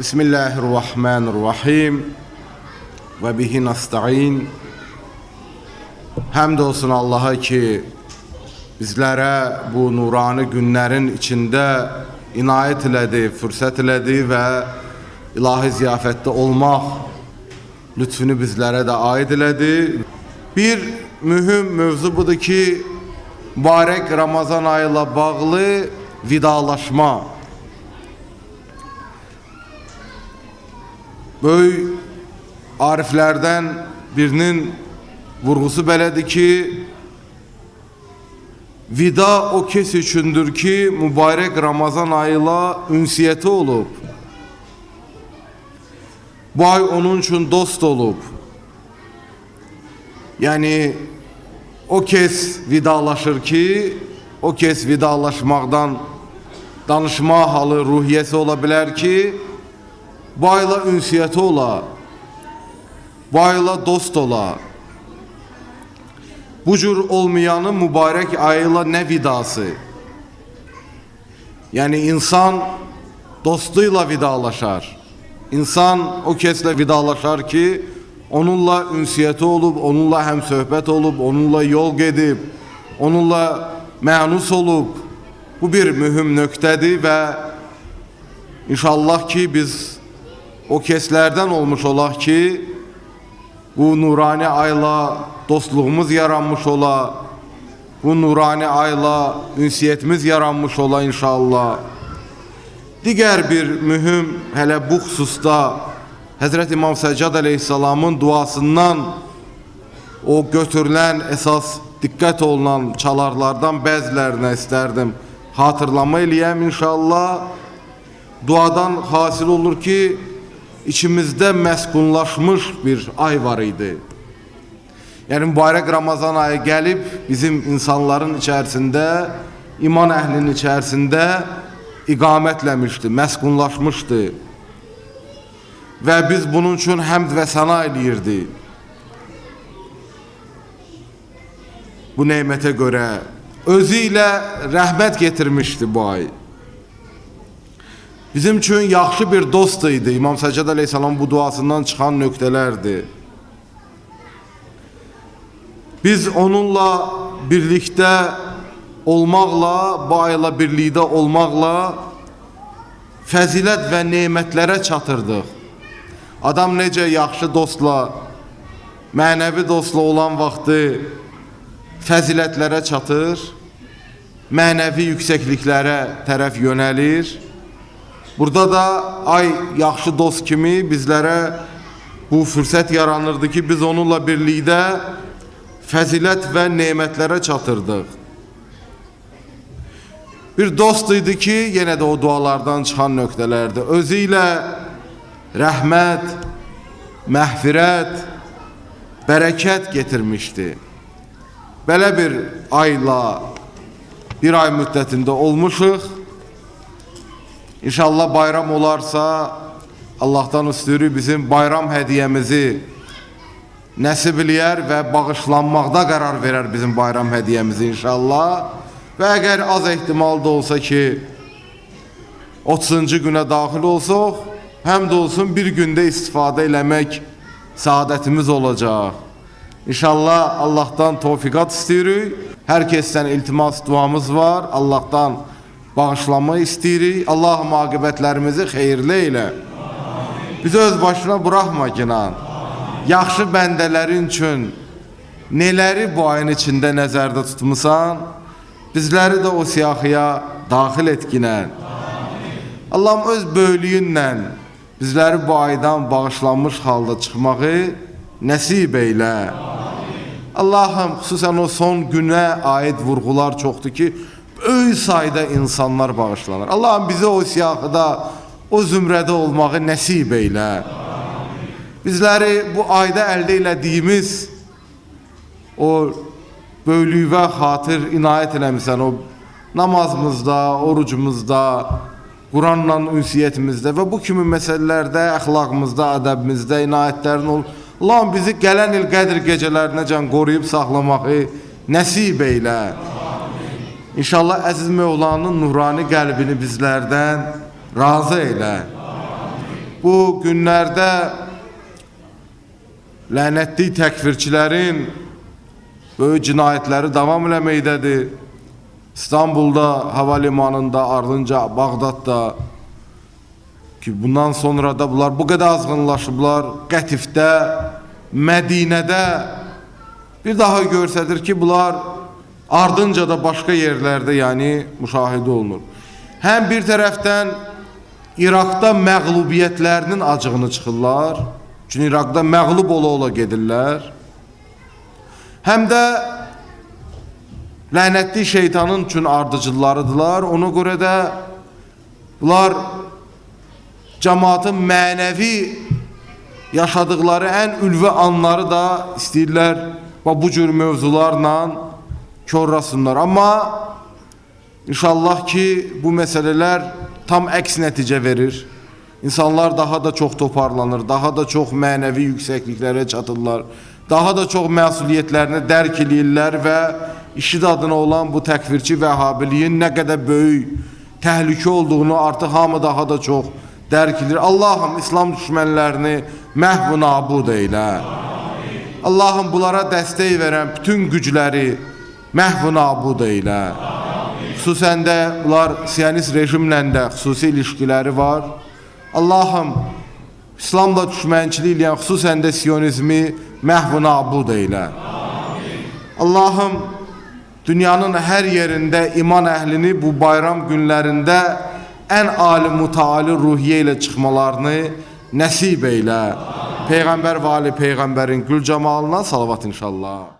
Bismillahirrahmanirrahim. Ve bihi nasta'in. Həmd olsun Allaha ki, bizlərə bu nurani günlərin içində inayət elədi, fürsət elədi və ilahi ziyafətdə olmaq lütfünü bizlərə də aid elədi. Bir mühüm mövzu budur ki, mübarək Ramazan ayı ilə bağlı vidalaşma. Böyük ariflərdən birinin vurğusu belədir ki, vida o kes üçündür ki, mübarək Ramazan ayıyla ünsiyyəti olub. Bu ay onun üçün dost olub. Yəni o kes vidalaşır ki, o kes vidalaşmaqdan danışma halı, ruhiyyəsi ola bilər ki, bu ayla ünsiyyəti ola, bu ayla dost ola. Bu cür olmayanın mübarək ayıyla nə vidası? Yəni insan dostuyla vidalaşar. İnsan o kesle vidalaşar ki, onunla ünsiyyəti olub, onunla həm söhbət olub, onunla yol gedib, onunla mənus olub. Bu bir mühüm nöqtədir və inşallah ki biz o keslərdən olmuş olaq ki, bu nurani ayla dostluğumuz yaranmış ola, bu nurani ayla ünsiyyətimiz yaranmış ola inşallah. Digər bir mühüm hələ bu xüsusda Həzrət İmam Səccad əleyhissalamın duasından o götürülən əsas diqqət olunan çalarlardan bəzilərinə istərdim hatırlama eləyəm inşallah. Duadan hasil olur ki, içimizdə məskunlaşmış bir ay var idi. Yəni mübarək Ramazan ayı gəlib bizim insanların içərisində, iman əhlinin içərisində iqamətləmişdi, məskunlaşmışdı. Və biz bunun üçün həmd və səna eləyirdi. Bu nemətə görə özü ilə rəhmət getirmişdi bu ay. Bizim üçün yaxşı bir dost idi. İmam Səccad əleyhissalam bu duasından çıxan nöqtələrdir. Biz onunla birlikdə olmaqla, bu ayla birlikdə olmaqla fəzilət və nemətlərə çatırdıq. Adam necə yaxşı dostla, mənəvi dostla olan vaxtı fəzilətlərə çatır, mənəvi yüksəkliklərə tərəf yönəlir. Burada da ay yaxşı dost kimi bizlərə bu fürsət yaranırdı ki, biz onunla birlikdə fəzilət və nemətlərə çatırdıq. Bir dost idi ki, yenə də o dualardan çıxan nöqtələrdir. Özü ilə rəhmət, məhfirət, bərəkət getirmişdi. Belə bir ayla bir ay müddətində olmuşuq. İnşallah bayram olarsa Allah'tan istəyirik bizim bayram hədiyəmizi nəsib eləyər və bağışlanmaqda qərar verər bizim bayram hədiyəmizi inşallah. Və əgər az ehtimal da olsa ki 30-cu günə daxil olsaq, həm də olsun bir gündə istifadə eləmək saadətimiz olacaq. İnşallah Allah'tan tevfikat istiyoruz. Herkesten iltimas duamız var. Allah'tan bağışlanma istiyoruz. Allah akıbetlerimizi hayırlı eyle. Bizi öz başına bırakma Ginan. Yaxşı bəndələrin üçün neləri bu ayın içində nəzərdə tutmusan, bizləri də o siyahıya daxil etkinən. Allahım öz böylüyünlə bizləri bu aydan bağışlanmış halda çıxmağı nəsib eylə. Allahım xüsusən o son günə aid vurğular çoxdur ki, böyük sayda insanlar bağışlanır. Allahım bizi o siyahıda, o zümrədə olmağı nəsib eylə. Bizləri bu ayda əldə elədiyimiz o böylüyvə xatir inayət eləmisən o namazımızda, orucumuzda, Quranla ünsiyyətimizdə və bu kimi məsələlərdə, əxlaqımızda, ədəbimizdə inayətlərin ol. Allahım bizi gələn il Qədr gecələrinəcən qoruyub saxlamağı nəsib eylə. İnşallah əziz Mövlanın nurani qəlbini bizlərdən razı eylə. bu günlərdə lənətli təkfirçilərin böyük cinayətləri davam eləməkdədir. İstanbulda, hava limanında, ardınca Bağdadda ki bundan sonra da bunlar bu qədər azğınlaşıblar. Qətifdə, Mədinədə bir daha görsədir ki, bunlar ardınca da başqa yerlərdə yəni müşahidə olunur. Həm bir tərəfdən İraqda məğlubiyyətlərinin acığını çıxırlar. Çünki İraqda məğlub ola-ola gedirlər. Həm də lənətli şeytanın üçün ardıcıllarıdırlar. Ona görə də bunlar cəmaatın mənəvi yaşadıkları ən ülvi anları da istəyirlər bu cür mövzularla körrasınlar. Amma inşallah ki bu məsələlər tam əks nəticə verir. İnsanlar daha da çox toparlanır, daha da çox mənəvi yüksəkliklərə çatırlar, daha da çox məsuliyyətlərini dərk eləyirlər və işid adına olan bu təkfirçi vəhhabiliyin nə qədər böyük təhlükə olduğunu artıq hamı daha da çox dərk edir. Allahım İslam düşmənlərini məhv nabud eylə. Allahım bunlara dəstək verən bütün gücləri məhv nabud eylə. Xüsusən də bunlar Siyonist rejimlə də xüsusi ilişkiləri var. Allahım İslamla düşmənçilik eləyən xüsusən də Siyonizmi məhv nabud eylə. Allahım dünyanın hər yerində iman əhlini bu bayram günlərində ən ali mutaali ruhiyyə ilə çıxmalarını nəsib eylə. Peyğəmbər və peyğəmbərin gül camalına salavat inşallah.